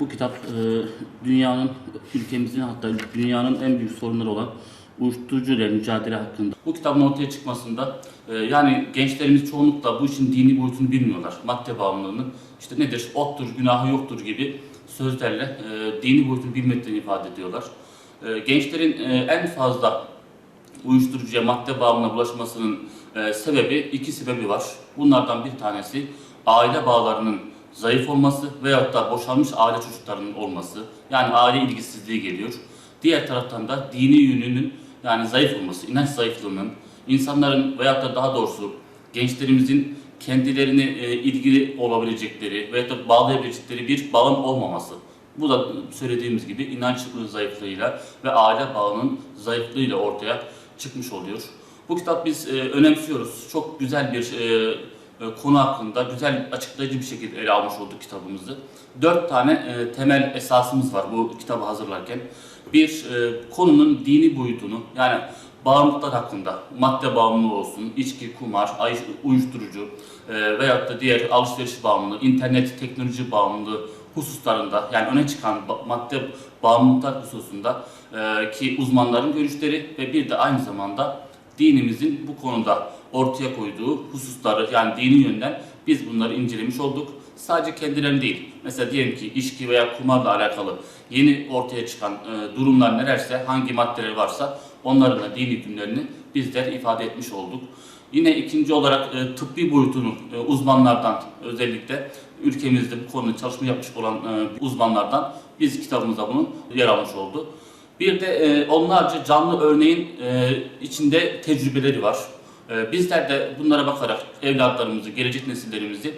Bu kitap e, dünyanın, ülkemizin hatta dünyanın en büyük sorunları olan uyuşturucu ile mücadele hakkında. Bu kitabın ortaya çıkmasında e, yani gençlerimiz çoğunlukla bu işin dini boyutunu bilmiyorlar. Madde bağımlılığını işte nedir, ottur, günahı yoktur gibi sözlerle e, dini boyutunu bilmediklerini ifade ediyorlar. E, gençlerin e, en fazla uyuşturucuya, madde bağımlılığına bulaşmasının e, sebebi, iki sebebi var. Bunlardan bir tanesi aile bağlarının zayıf olması veyahut da boşanmış aile çocuklarının olması. Yani aile ilgisizliği geliyor. Diğer taraftan da dini yönünün yani zayıf olması, inanç zayıflığının, insanların veyahut da daha doğrusu gençlerimizin kendilerini e, ilgili olabilecekleri veyahut da bağlayabilecekleri bir bağın olmaması. Bu da söylediğimiz gibi inanç zayıflığıyla ve aile bağının zayıflığıyla ortaya çıkmış oluyor. Bu kitap biz e, önemsiyoruz. Çok güzel bir e, konu hakkında güzel açıklayıcı bir şekilde ele almış olduk kitabımızı. Dört tane e, temel esasımız var bu kitabı hazırlarken. Bir, e, konunun dini boyutunu yani bağımlılıklar hakkında madde bağımlılığı olsun, içki, kumar, uyuşturucu e, veyahut da diğer alışveriş bağımlılığı, internet, teknoloji bağımlılığı hususlarında yani öne çıkan madde bağımlılıklar hususunda e, ki uzmanların görüşleri ve bir de aynı zamanda dinimizin bu konuda ortaya koyduğu hususları yani dini yönden biz bunları incelemiş olduk. Sadece kendilerini değil. Mesela diyelim ki içki veya kumarla alakalı yeni ortaya çıkan e, durumlar nelerse, hangi maddeler varsa onların da dini hükümlerini bizler ifade etmiş olduk. Yine ikinci olarak e, tıbbi boyutunu e, uzmanlardan özellikle ülkemizde bu konuda çalışma yapmış olan e, uzmanlardan biz kitabımızda bunun yer almış oldu. Bir de e, onlarca canlı örneğin e, içinde tecrübeleri var. E, bizler de bunlara bakarak evlatlarımızı, gelecek nesillerimizi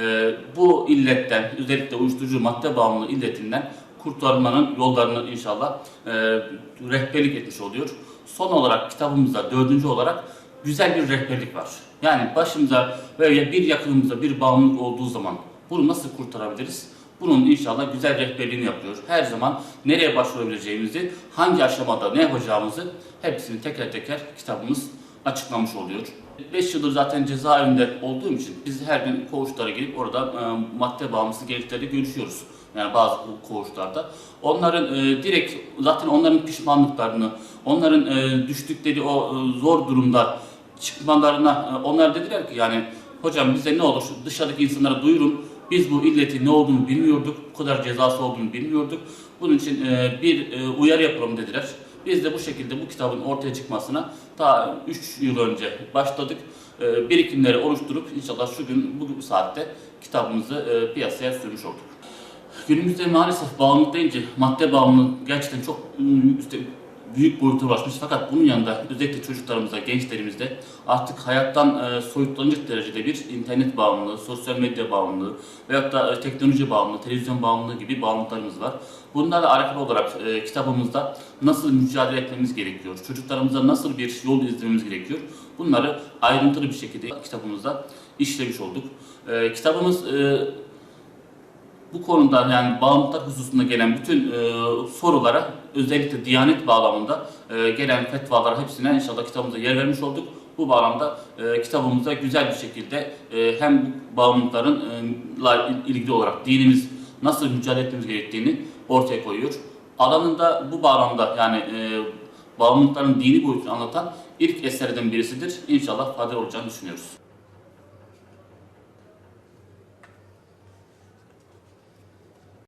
e, bu illetten, özellikle uyuşturucu madde bağımlılığı illetinden kurtarmanın yollarını inşallah e, rehberlik etmiş oluyor. Son olarak kitabımızda dördüncü olarak güzel bir rehberlik var. Yani başımıza veya bir yakınımıza bir bağımlılık olduğu zaman bunu nasıl kurtarabiliriz? Bunun inşallah güzel rehberliğini yapıyor. Her zaman nereye başvurabileceğimizi, hangi aşamada ne yapacağımızı hepsini teker teker kitabımız açıklamış oluyor. 5 yıldır zaten cezaevinde olduğum için biz her gün koğuşlara girip orada e, madde bağımlısı gençlerle görüşüyoruz. Yani bazı koğuşlarda. Onların e, direkt zaten onların pişmanlıklarını, onların e, düştükleri o e, zor durumda çıkmalarına e, onlar dediler ki yani hocam bize ne olur dışarıdaki insanlara duyurun. Biz bu illetin ne olduğunu bilmiyorduk. Bu kadar cezası olduğunu bilmiyorduk. Bunun için e, bir e, uyarı yapalım dediler. Biz de bu şekilde bu kitabın ortaya çıkmasına daha 3 yıl önce başladık. E, birikimleri oluşturup inşallah şu gün bu saatte kitabımızı e, piyasaya sürmüş olduk. Günümüzde maalesef bağımlılık deyince madde bağımlılığı gerçekten çok üstte büyük boyuta ulaşmış. Fakat bunun yanında özellikle çocuklarımızda, gençlerimizde artık hayattan e, soyutlanacak derecede bir internet bağımlılığı, sosyal medya bağımlılığı veyahut da e, teknoloji bağımlılığı, televizyon bağımlılığı gibi bağımlılıklarımız var. Bunlarla alakalı olarak e, kitabımızda nasıl mücadele etmemiz gerekiyor, çocuklarımıza nasıl bir yol izlememiz gerekiyor bunları ayrıntılı bir şekilde kitabımızda işlemiş olduk. E, kitabımız e, bu konuda yani bağımlılıklar hususunda gelen bütün e, sorulara özellikle Diyanet bağlamında e, gelen fetvalar hepsine inşallah kitabımıza yer vermiş olduk. Bu bağlamda e, kitabımızda güzel bir şekilde e, hem bağımlılıkların e, ilgili olarak dinimiz nasıl mücadele etmemiz gerektiğini ortaya koyuyor. Alanında bu bağlamda yani e, bağımlılıkların dini boyutunu anlatan ilk eserden birisidir. İnşallah faydalı olacağını düşünüyoruz.